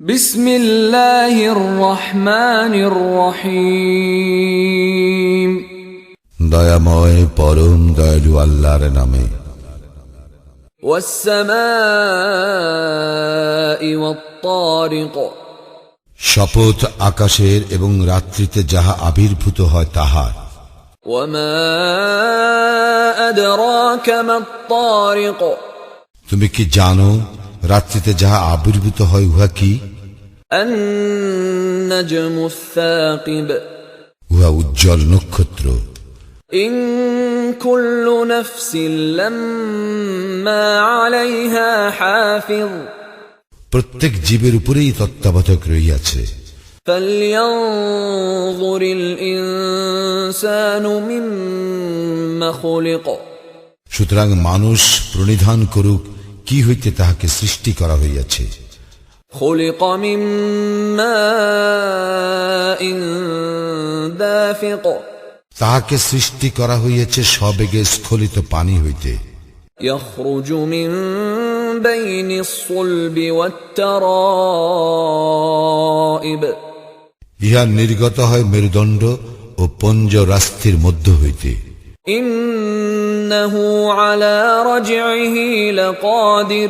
বিসমিল্লাহির রহমানির রহিম। দয়াময় পরম দয়ালু আল্লাহর নামে। শপথ আকাশের এবং রাত্রিতে যাহা আবির্ভূত হয় তাহার। তুমি কি জানো রাত্রিতে যাহা আবির্ভূত হয় উহা কি? উহা উজ্জ্বল নক্ষত্র إن كل نفس لما عليها حافظ প্রত্যেক জীবের উপরেই তত্ত্বাবধায়ক রইয়াছে فلينظر الإنسان مما خلق সুতরাং মানুষ প্রণিধান করুক কি হইতে তাহাকে সৃষ্টি করা হইয়াছে خلق من ماء دافق তাহাকে সৃষ্টি করা হইয়াছে সবেগে স্খলিত পানি হইতে يخرج من بين الصلب والترائب ইহা নির্গত হয় মেরুদণ্ড ও পঞ্জ রাস্তির মধ্য হইতে إنه على رجعه لقادر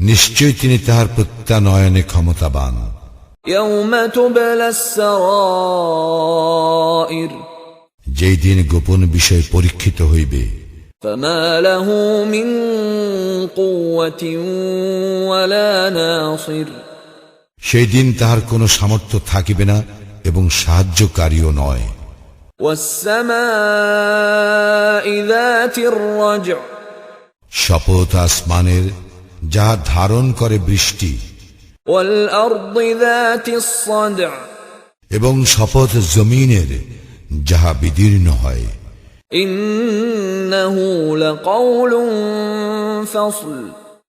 নিশ্চয় তিনি তাহার প্রত্যানয়নে ক্ষমতাবান। যেই দিন গোপন বিষয় পরীক্ষিত হইবে। সেই দিন তাহার কোনো সামর্থ্য থাকিবে না এবং সাহায্যকারীও নয়। শপথ আসমানের যা ধারণ করে বৃষ্টি এবং শপথ জমিনের যাহা বিদীর্ণ হয়।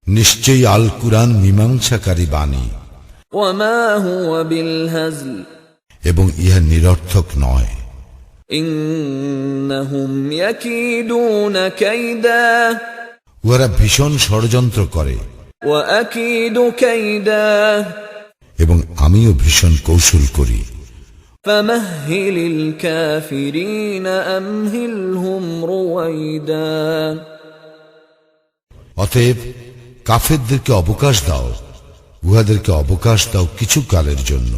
নিশ্চয়ই আল কুরান মীমাংসাকারী বাণী। এবং ইহা নিরর্থক নয়। ইন্নাহুম ইয়াকিদুনা কাইদা। উহারা ভীষণ ষড়যন্ত্র করে। এবং আমিও ভীষণ কৌশল করি। অতএব কাফেরদেরকে অবকাশ দাও উহাদেরকে অবকাশ দাও কিছু কালের জন্য।